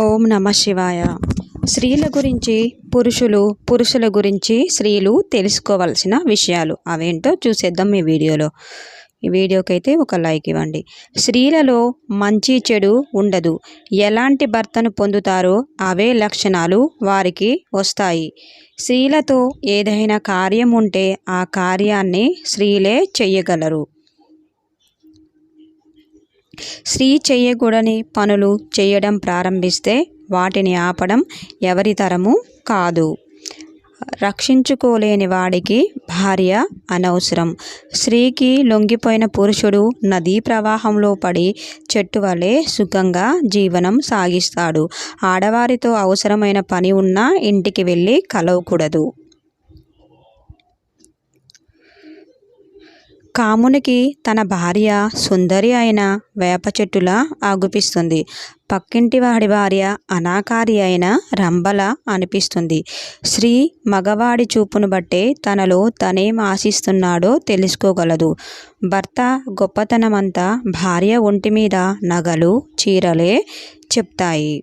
ఓం నమ శివాయ. స్త్రీల గురించి పురుషులు పురుషుల గురించి స్త్రీలు తెలుసుకోవాల్సిన విషయాలు. అవేంటో చూసేద్దాం ఈ వీడియోలో. ఈ వీడియోకి అయితే ఒక లైక్ ఇవ్వండి. స్త్రీలలో మంచి చెడు ఉండదు. ఎలాంటి భర్తను పొందుతారో అవే లక్షణాలు వారికి వస్తాయి. స్త్రీలతో ఏదైనా కార్యం ఉంటే ఆ కార్యాన్ని స్త్రీలే చెయ్యగలరు. స్త్రీ చేయకూడని పనులు చేయడం ప్రారంభిస్తే వాటిని ఆపడం ఎవరి తరము కాదు. రక్షించుకోలేని వాడికి భార్య అనవసరం. స్త్రీకి లొంగిపోయిన పురుషుడు నదీ ప్రవాహంలో పడి చెట్టు వలె సుఖంగా జీవనం సాగిస్తాడు. ఆడవారితో అవసరమైన పని ఉన్నా ఇంటికి వెళ్ళి కలవకూడదు. కామునికి తన భార్య సుందరి అయిన వేప చెట్టులా ఆగుపిస్తుంది. పక్కింటి వాడి భార్య అనాకారి అయిన రంబల అనిపిస్తుంది. స్త్రీ మగవాడి చూపును బట్టే తనలో తనేం ఆశిస్తున్నాడో తెలుసుకోగలదు. భర్త గొప్పతనమంతా భార్య ఒంటి మీద నగలు చీరలే చెప్తాయి.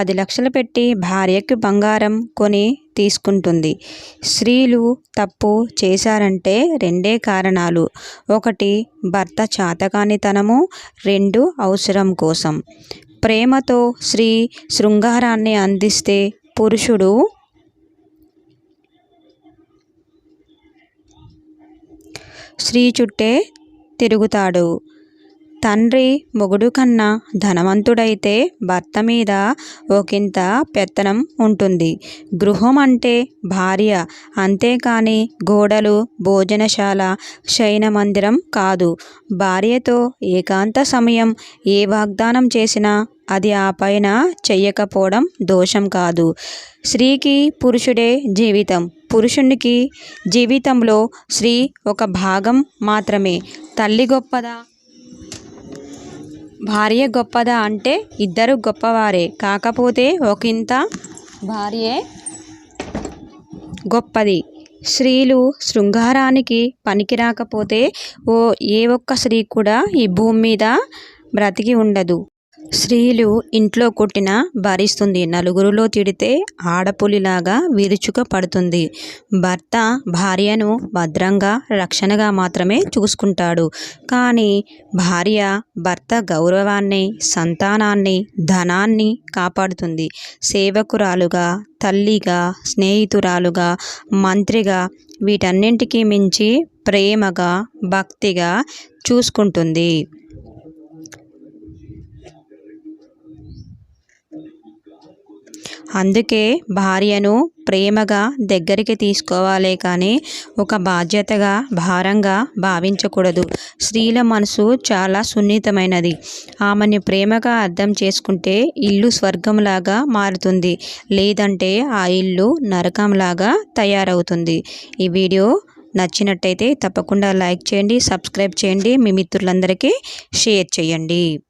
పది లక్షలు పెట్టి భార్యకి బంగారం కొని తీసుకుంటుంది. స్త్రీలు తప్పు చేశారంటే రెండే కారణాలు. ఒకటి భర్త చాతకానితనము. రెండు అవసరం కోసం. ప్రేమతో స్త్రీ శృంగారాన్ని అందిస్తే పురుషుడు స్త్రీ చుట్టే తిరుగుతాడు. తండ్రి మొగుడు కన్నా ధనవంతుడైతే భర్త మీద ఒకంత పెత్తనం ఉంటుంది. గృహం అంటే భార్య అంతేకాని గోడలు భోజనశాల శయన మందిరం కాదు. భార్యతో ఏకాంత సమయం ఏ వాగ్దానం చేసినా అది ఆ పైన చెయ్యకపోవడం దోషం కాదు. స్త్రీకి పురుషుడే జీవితం. పురుషునికి జీవితంలో స్త్రీ ఒక భాగం మాత్రమే. తల్లి గొప్పదా? భార్య గొప్పదా అంటే ఇద్దరు గొప్పవారే. కాకపోతే ఒకంత భార్యే గొప్పది. స్త్రీలు శృంగారానికి పనికి రాకపోతే ఓ ఏ ఒక్క స్త్రీ కూడా ఈ భూమి మీద బ్రతికి ఉండదు. స్త్రీలు ఇంట్లో కొట్టిన భరిస్తుంది. నలుగురిలో తిడితే ఆడపులిలాగా విరుచుక పడుతుంది. భర్త భార్యను భద్రంగా రక్షణగా మాత్రమే చూసుకుంటాడు. కానీ భార్య భర్త గౌరవాన్ని సంతానాన్ని ధనాన్ని కాపాడుతుంది. సేవకురాలుగా తల్లిగా స్నేహితురాలుగా మంత్రిగా వీటన్నింటికీ మించి ప్రేమగా భక్తిగా చూసుకుంటుంది. అందుకే భార్యను ప్రేమగా దగ్గరికి తీసుకోవాలే కానీ ఒక బాధ్యతగా భారంగా భావించకూడదు. స్త్రీల మనసు చాలా సున్నితమైనది. ఆమెని ప్రేమగా అర్థం చేసుకుంటే ఇల్లు స్వర్గంలాగా మారుతుంది. లేదంటే ఆ ఇల్లు నరకంలాగా తయారవుతుంది. ఈ వీడియో నచ్చినట్టయితే తప్పకుండా లైక్ చేయండి సబ్స్క్రైబ్ చేయండి. మీ మిత్రులందరికీ షేర్ చేయండి.